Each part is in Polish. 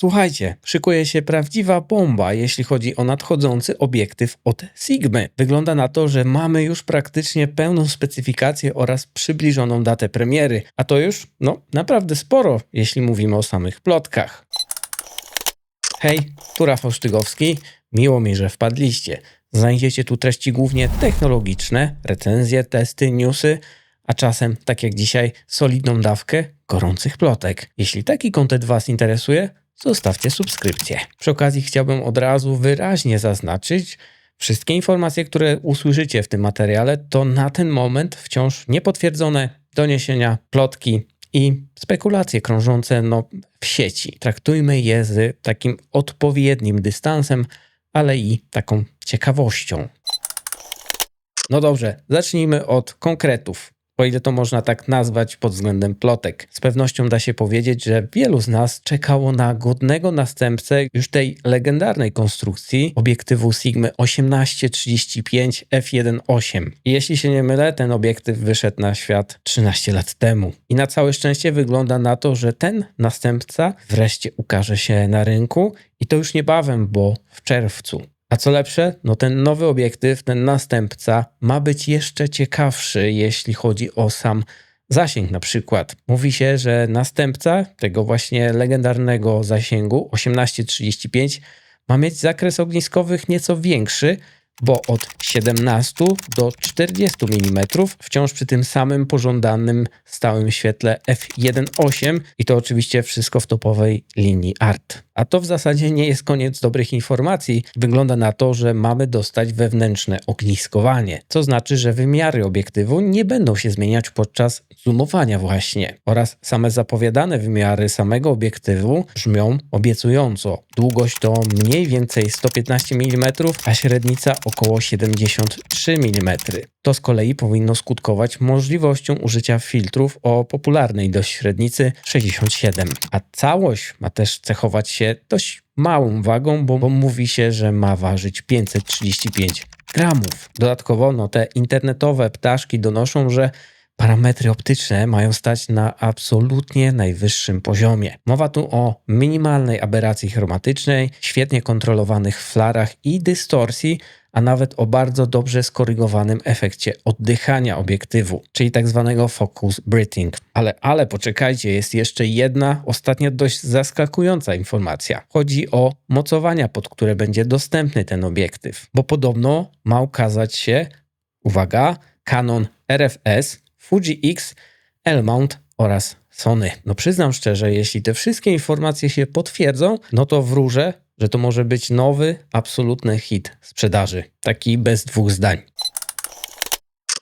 Słuchajcie, szykuje się prawdziwa bomba, jeśli chodzi o nadchodzący obiektyw od Sigmy. Wygląda na to, że mamy już praktycznie pełną specyfikację oraz przybliżoną datę premiery, a to już, no, naprawdę sporo, jeśli mówimy o samych plotkach. Hej, tu Rafał Sztygowski. Miło mi, że wpadliście. Znajdziecie tu treści głównie technologiczne, recenzje, testy, newsy, a czasem, tak jak dzisiaj, solidną dawkę gorących plotek. Jeśli taki kontent Was interesuje, zostawcie subskrypcję. Przy okazji chciałbym od razu wyraźnie zaznaczyć, wszystkie informacje, które usłyszycie w tym materiale, to na ten moment wciąż niepotwierdzone doniesienia, plotki i spekulacje krążące no, w sieci. Traktujmy je z takim odpowiednim dystansem, ale i taką ciekawością. No dobrze, zacznijmy od konkretów o ile to można tak nazwać pod względem plotek. Z pewnością da się powiedzieć, że wielu z nas czekało na godnego następcę już tej legendarnej konstrukcji obiektywu Sigma 1835 f1.8. I jeśli się nie mylę, ten obiektyw wyszedł na świat 13 lat temu. I na całe szczęście wygląda na to, że ten następca wreszcie ukaże się na rynku i to już niebawem, bo w czerwcu. A co lepsze, no ten nowy obiektyw, ten następca ma być jeszcze ciekawszy, jeśli chodzi o sam zasięg na przykład. Mówi się, że następca tego właśnie legendarnego zasięgu 1835 ma mieć zakres ogniskowych nieco większy, bo od 17 do 40 mm, wciąż przy tym samym pożądanym stałym świetle f1.8 i to oczywiście wszystko w topowej linii ART. A to w zasadzie nie jest koniec dobrych informacji. Wygląda na to, że mamy dostać wewnętrzne ogniskowanie, co znaczy, że wymiary obiektywu nie będą się zmieniać podczas zoomowania właśnie. Oraz same zapowiadane wymiary samego obiektywu brzmią obiecująco. Długość to mniej więcej 115 mm, a średnica około 73 mm. To z kolei powinno skutkować możliwością użycia filtrów o popularnej dość średnicy 67, a całość ma też cechować się dość małą wagą, bo, bo mówi się, że ma ważyć 535 gramów. Dodatkowo no, te internetowe ptaszki donoszą, że parametry optyczne mają stać na absolutnie najwyższym poziomie. Mowa tu o minimalnej aberracji chromatycznej, świetnie kontrolowanych flarach i dystorsji, a nawet o bardzo dobrze skorygowanym efekcie oddychania obiektywu, czyli tak zwanego focus breathing. Ale, ale poczekajcie, jest jeszcze jedna, ostatnia dość zaskakująca informacja. Chodzi o mocowania, pod które będzie dostępny ten obiektyw, bo podobno ma ukazać się, uwaga, Canon RFS, Fuji X, L-mount oraz Sony. No przyznam szczerze, jeśli te wszystkie informacje się potwierdzą, no to wróżę, że to może być nowy, absolutny hit sprzedaży. Taki bez dwóch zdań.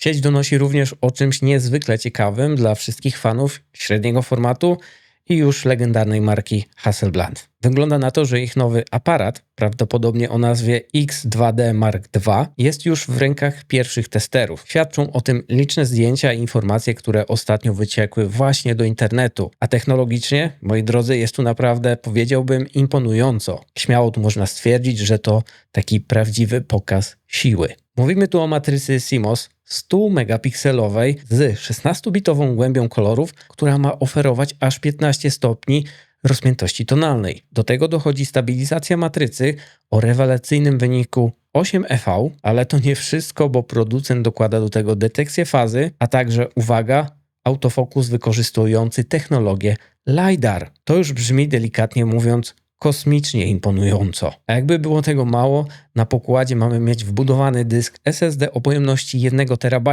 Sieć donosi również o czymś niezwykle ciekawym dla wszystkich fanów średniego formatu i już legendarnej marki Hasselblad. Wygląda na to, że ich nowy aparat, prawdopodobnie o nazwie X2D Mark II, jest już w rękach pierwszych testerów. Świadczą o tym liczne zdjęcia i informacje, które ostatnio wyciekły właśnie do internetu. A technologicznie, moi drodzy, jest tu naprawdę, powiedziałbym, imponująco. Śmiało tu można stwierdzić, że to taki prawdziwy pokaz siły. Mówimy tu o matrycy CMOS 100 megapikselowej z 16-bitową głębią kolorów, która ma oferować aż 15 stopni rozmiętości tonalnej. Do tego dochodzi stabilizacja matrycy o rewelacyjnym wyniku 8EV, ale to nie wszystko, bo producent dokłada do tego detekcję fazy, a także, uwaga, autofokus wykorzystujący technologię LiDAR. To już brzmi delikatnie mówiąc kosmicznie imponująco. A jakby było tego mało, na pokładzie mamy mieć wbudowany dysk SSD o pojemności 1 TB.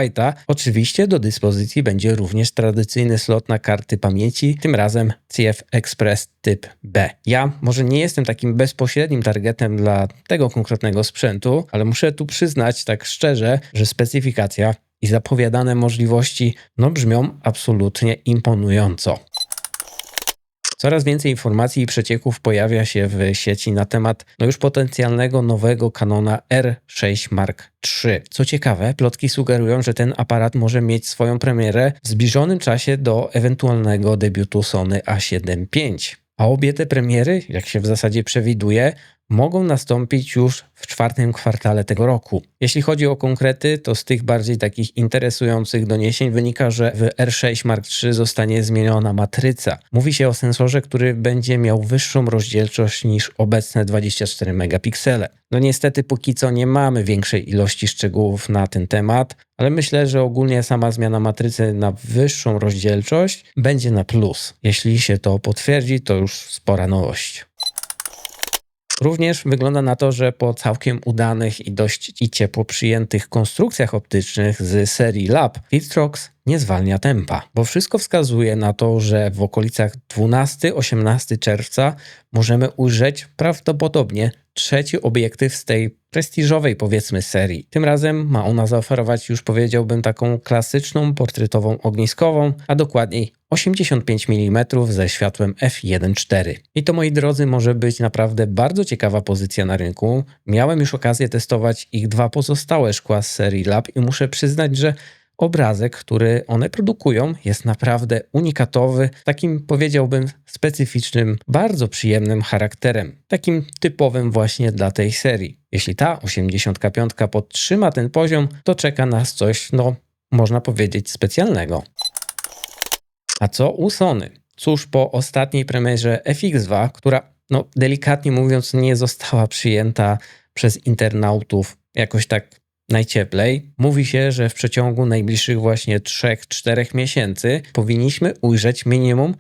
Oczywiście do dyspozycji będzie również tradycyjny slot na karty pamięci, tym razem CF Express typ B. Ja może nie jestem takim bezpośrednim targetem dla tego konkretnego sprzętu, ale muszę tu przyznać tak szczerze, że specyfikacja i zapowiadane możliwości no brzmią absolutnie imponująco. Coraz więcej informacji i przecieków pojawia się w sieci na temat no już potencjalnego nowego Canona R6 Mark III. Co ciekawe, plotki sugerują, że ten aparat może mieć swoją premierę w zbliżonym czasie do ewentualnego debiutu Sony A7 V. A obie te premiery, jak się w zasadzie przewiduje, mogą nastąpić już w czwartym kwartale tego roku. Jeśli chodzi o konkrety, to z tych bardziej takich interesujących doniesień wynika, że w R6 Mark III zostanie zmieniona matryca. Mówi się o sensorze, który będzie miał wyższą rozdzielczość niż obecne 24 megapiksele. No niestety póki co nie mamy większej ilości szczegółów na ten temat, ale myślę, że ogólnie sama zmiana matrycy na wyższą rozdzielczość będzie na plus. Jeśli się to potwierdzi, to już spora nowość. Również wygląda na to, że po całkiem udanych i dość i ciepło przyjętych konstrukcjach optycznych z serii Lab, Vitrox nie zwalnia tempa, bo wszystko wskazuje na to, że w okolicach 12-18 czerwca możemy ujrzeć prawdopodobnie trzeci obiektyw z tej prestiżowej powiedzmy serii. Tym razem ma ona zaoferować już powiedziałbym taką klasyczną portretową ogniskową, a dokładniej 85 mm ze światłem f1.4. I to moi drodzy może być naprawdę bardzo ciekawa pozycja na rynku. Miałem już okazję testować ich dwa pozostałe szkła z serii Lab i muszę przyznać, że obrazek, który one produkują, jest naprawdę unikatowy, takim powiedziałbym specyficznym, bardzo przyjemnym charakterem, takim typowym właśnie dla tej serii. Jeśli ta 85 podtrzyma ten poziom, to czeka nas coś, no można powiedzieć, specjalnego. A co u Sony? Cóż, po ostatniej premierze FX2, która no delikatnie mówiąc nie została przyjęta przez internautów jakoś tak najcieplej. Mówi się, że w przeciągu najbliższych właśnie 3-4 miesięcy powinniśmy ujrzeć minimum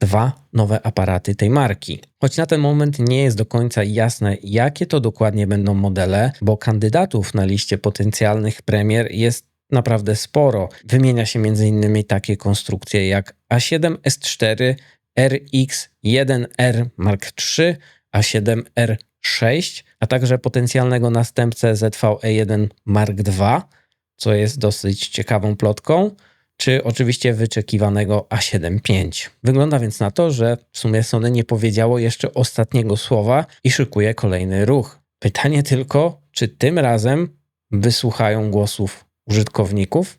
dwa nowe aparaty tej marki. Choć na ten moment nie jest do końca jasne, jakie to dokładnie będą modele, bo kandydatów na liście potencjalnych premier jest naprawdę sporo. Wymienia się m.in. takie konstrukcje jak A7S4, RX1R Mark III, A7R 6, a także potencjalnego następcę ZVE1 Mark II, co jest dosyć ciekawą plotką, czy oczywiście wyczekiwanego A7 V. Wygląda więc na to, że w sumie Sony nie powiedziało jeszcze ostatniego słowa i szykuje kolejny ruch. Pytanie tylko, czy tym razem wysłuchają głosów użytkowników?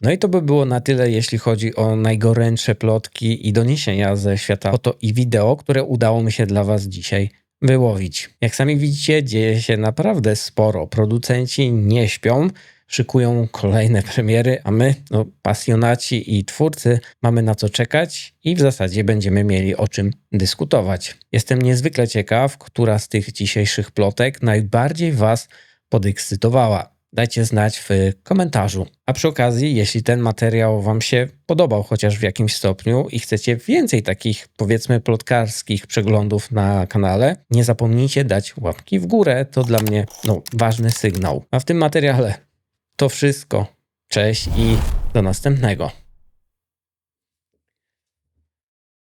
No i to by było na tyle, jeśli chodzi o najgorętsze plotki i doniesienia ze świata foto i wideo, które udało mi się dla Was dzisiaj wyłowić. Jak sami widzicie, dzieje się naprawdę sporo. Producenci nie śpią, szykują kolejne premiery, a my, no, pasjonaci i twórcy, mamy na co czekać i w zasadzie będziemy mieli o czym dyskutować. Jestem niezwykle ciekaw, która z tych dzisiejszych plotek najbardziej Was podekscytowała dajcie znać w komentarzu. A przy okazji, jeśli ten materiał Wam się podobał chociaż w jakimś stopniu i chcecie więcej takich powiedzmy plotkarskich przeglądów na kanale, nie zapomnijcie dać łapki w górę. To dla mnie no, ważny sygnał. A w tym materiale to wszystko. Cześć i do następnego.